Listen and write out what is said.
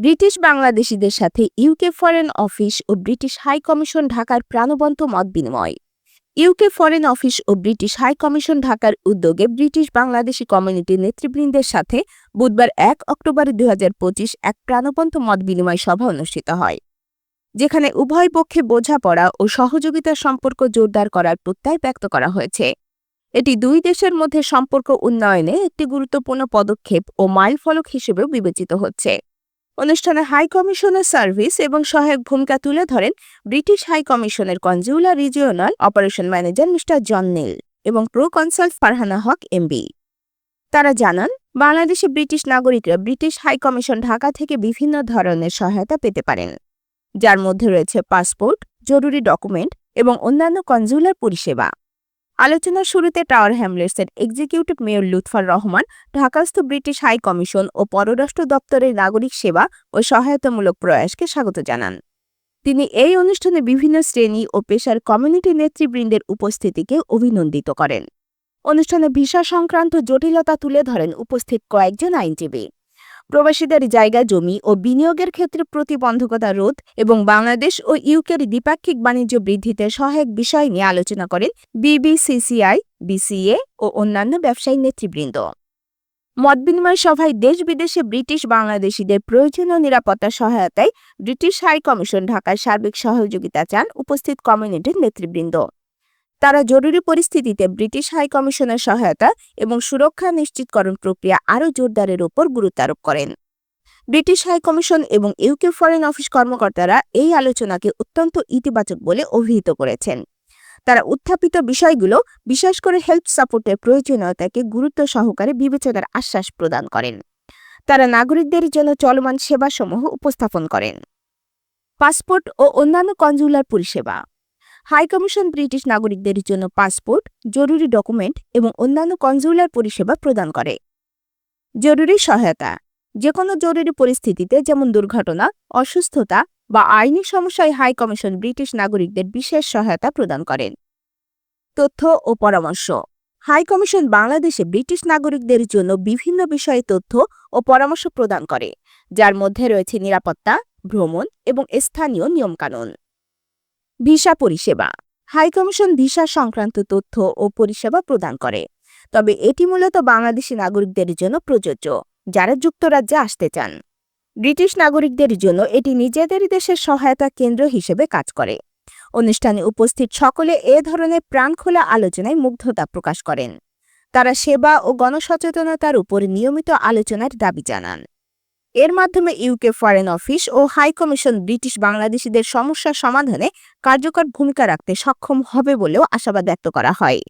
British বাংলাদেশিদের সাথে UK foreign office ও ব্রিটিশ হাই কমিশন ঢাকার প্রাণবন্ত মত বিনিময়। ইউকে ফরেন অফিস ও ব্রিটিশ হাই কমিশন ঢাকার উদ্যোগে ব্রিটিশ বাংলাদেশি কমিউনিটির নেতৃবৃন্দের সাথে বুধবার এক অক্টোবর দুই এক প্রাণবন্ত মত বিনিময় সভা অনুষ্ঠিত হয়, যেখানে উভয় পক্ষে বোঝাপড়া ও সহযোগিতার সম্পর্ক জোরদার করার প্রত্যয় ব্যক্ত করা হয়েছে। এটি দুই দেশের মধ্যে সম্পর্ক উন্নয়নে একটি গুরুত্বপূর্ণ পদক্ষেপ ও মাইলফলক হিসেবেও বিবেচিত হচ্ছে। অনুষ্ঠানে হাই কমিশনের সার্ভিস এবং সহায়ক ভূমিকা তুলে ধরেন ব্রিটিশ হাই কমিশনের consular regional operation manager mister John Neil এবং pro consul Farhana Haque, MB. তারা জানান, বাংলাদেশে ব্রিটিশ নাগরিকরা ব্রিটিশ হাই কমিশন ঢাকা থেকে বিভিন্ন ধরনের সহায়তা পেতে পারেন, যার মধ্যে রয়েছে পাসপোর্ট, জরুরি ডকুমেন্ট এবং অন্যান্য কনজুলার পরিষেবা। আলোচনার শুরুতে টাওয়ার হ্যামলেটসের এক্সিকিউটিভ মেয়র লুৎফার রহমান, ঢাকাস্থ ব্রিটিশ হাই কমিশন ও পররাষ্ট্র দপ্তরের নাগরিক সেবা ও সহায়তামূলক প্রয়াসকে স্বাগত জানান। তিনি এই অনুষ্ঠানে বিভিন্ন শ্রেণি ও পেশার কমিউনিটি নেতৃবৃন্দের উপস্থিতিকে অভিনন্দিত করেন। অনুষ্ঠানে ভিসা সংক্রান্ত জটিলতা তুলে ধরেন উপস্থিত কয়েকজন আইনজীবী। প্রবাসীদের জায়গা, জমি ও বিনিয়োগের ক্ষেত্রে প্রতিবন্ধকতা রোধ এবং বাংলাদেশ ও ইউকের দ্বিপাক্ষিক বাণিজ্য বৃদ্ধিতে সহায়ক বিষয় নিয়ে আলোচনা করেন বিবিসিসিআই, বিসিএ ও অন্যান্য ব্যবসায়ী নেতৃবৃন্দ। মতবিনিময় সভায় দেশ বিদেশে ব্রিটিশ বাংলাদেশিদের প্রয়োজনীয় নিরাপত্তা সহায়তায় ব্রিটিশ হাই কমিশন ঢাকার সার্বিক সহযোগিতা চান উপস্থিত কমিউনিটির নেতৃবৃন্দ। তারা জরুরি পরিস্থিতিতে ব্রিটিশ হাই কমিশনের সহায়তা এবং সুরক্ষা নিশ্চিতকরণ প্রক্রিয়া আরও জোরদারের ওপর গুরুত্ব আরোপ করেন। ব্রিটিশ হাই কমিশন এবং ইউকে ফরেন অফিস কর্মকর্তারা এই আলোচনাকে অত্যন্ত ইতিবাচক বলে অভিহিত করেছেন। তারা উত্থাপিত বিষয়গুলো বিশেষ করে হেল্প সাপোর্টের প্রয়োজনীয়তাকে গুরুত্ব সহকারে বিবেচনার আশ্বাস প্রদান করেন। তারা নাগরিকদের জন্য চলমান সেবাসমূহ উপস্থাপন করেন। পাসপোর্ট ও অন্যান্য কনজুলার পরিষেবা হাই কমিশন ব্রিটিশ নাগরিকদের জন্য পাসপোর্ট জরুরি ডকুমেন্ট এবং অন্যান্য কনজুলার পরিষেবা প্রদান করে। জরুরি সহায়তা যে কোনো জরুরি পরিস্থিতিতে যেমন দুর্ঘটনা, অসুস্থতা বা আইনি সমস্যায় হাই কমিশন ব্রিটিশ নাগরিকদের বিশেষ সহায়তা প্রদান করেন। তথ্য ও পরামর্শ হাই কমিশন বাংলাদেশে ব্রিটিশ নাগরিকদের জন্য বিভিন্ন বিষয়ে তথ্য ও পরামর্শ প্রদান করে, যার মধ্যে রয়েছে নিরাপত্তা, ভ্রমণ এবং স্থানীয় নিয়মকানুন। ভিসা পরিষেবা। হাই কমিশন ভিসা সংক্রান্ত তথ্য ও পরিষেবা প্রদান করে। তবে এটি মূলত বাংলাদেশি নাগরিকদের জন্য প্রযোজ্য, যারা যুক্তরাজ্যে আসতে চান। ব্রিটিশ নাগরিকদের জন্য এটি নিজেদের দেশের সহায়তা কেন্দ্র হিসেবে কাজ করে। অনুষ্ঠানে উপস্থিত সকলে এ ধরনের প্রাণখোলা আলোচনায় মুগ্ধতা প্রকাশ করেন। তারা সেবা ও গণসচেতনতার উপর নিয়মিত আলোচনার দাবি জানান। এর মাধ্যমে ইউকে ফরেন অফিস ও হাই কমিশন ব্রিটিশ বাংলাদেশিদের সমস্যা সমাধানে কার্যকর ভূমিকা রাখতে সক্ষম হবে বলেও আশাবাদ ব্যক্ত করা হয়।